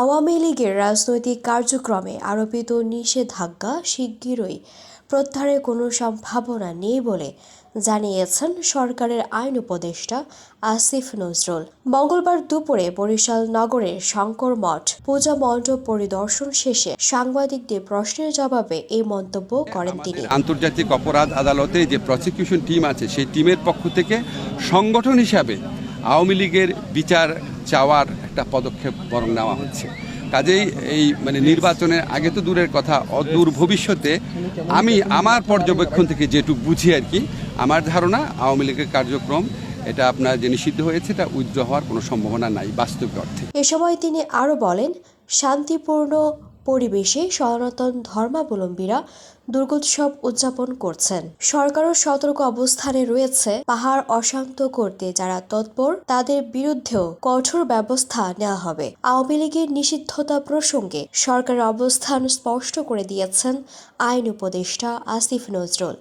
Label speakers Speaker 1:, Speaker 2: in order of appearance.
Speaker 1: আওয়ামী লীগের রাজনৈতিক কার্যক্রমে আরোপিত নিষেধাজ্ঞা শিগগিরই প্রত্যাহারের কোনো সম্ভাবনা নেই বলে জানিয়েছেন সরকারের আইন উপদেষ্টা আসিফ নজরুল। মঙ্গলবার দুপুরে বরিশাল নগরের শঙ্কর মঠ পূজা মণ্ডপ পরিদর্শন শেষে সাংবাদিকদের প্রশ্নের জবাবে এই মন্তব্য করেন তিনি।
Speaker 2: আন্তর্জাতিক অপরাধ আদালতে যে প্রসিকিউশন টিম আছে, সেই টিমের পক্ষ থেকে সংগঠন হিসাবে আওয়ামী লীগের বিচার চাওয়ার একটা পদক্ষেপ বরং নেওয়া হচ্ছে। কাজেই এই মানে নির্বাচনের আগে তো দূরের কথা, অদূর ভবিষ্যতে আমি আমার পর্যবেক্ষণ থেকে যেটুকু বুঝি আর কি, আমার ধারণা আওয়ামী লীগের কার্যক্রম, এটা আপনার যে নিষিদ্ধ হয়েছে, এটা উইথড্র হওয়ার কোনো সম্ভাবনা নাই বাস্তবিক অর্থে।
Speaker 1: এ সময় তিনি আরও বলেন, শান্তিপূর্ণ পরিবেশে সনাতন ধর্মাবলম্বীরা দুর্গোৎসব উদযাপন করছেন। সরকারও সতর্ক অবস্থানে রয়েছে পাহাড় অশান্ত করতে যারা তৎপর, তাদের বিরুদ্ধেও কঠোর ব্যবস্থা নেওয়া হবে। আওয়ামী লীগের নিষিদ্ধতা প্রসঙ্গে সরকারের অবস্থান স্পষ্ট করে দিয়েছেন আইন উপদেষ্টা আসিফ নজরুল।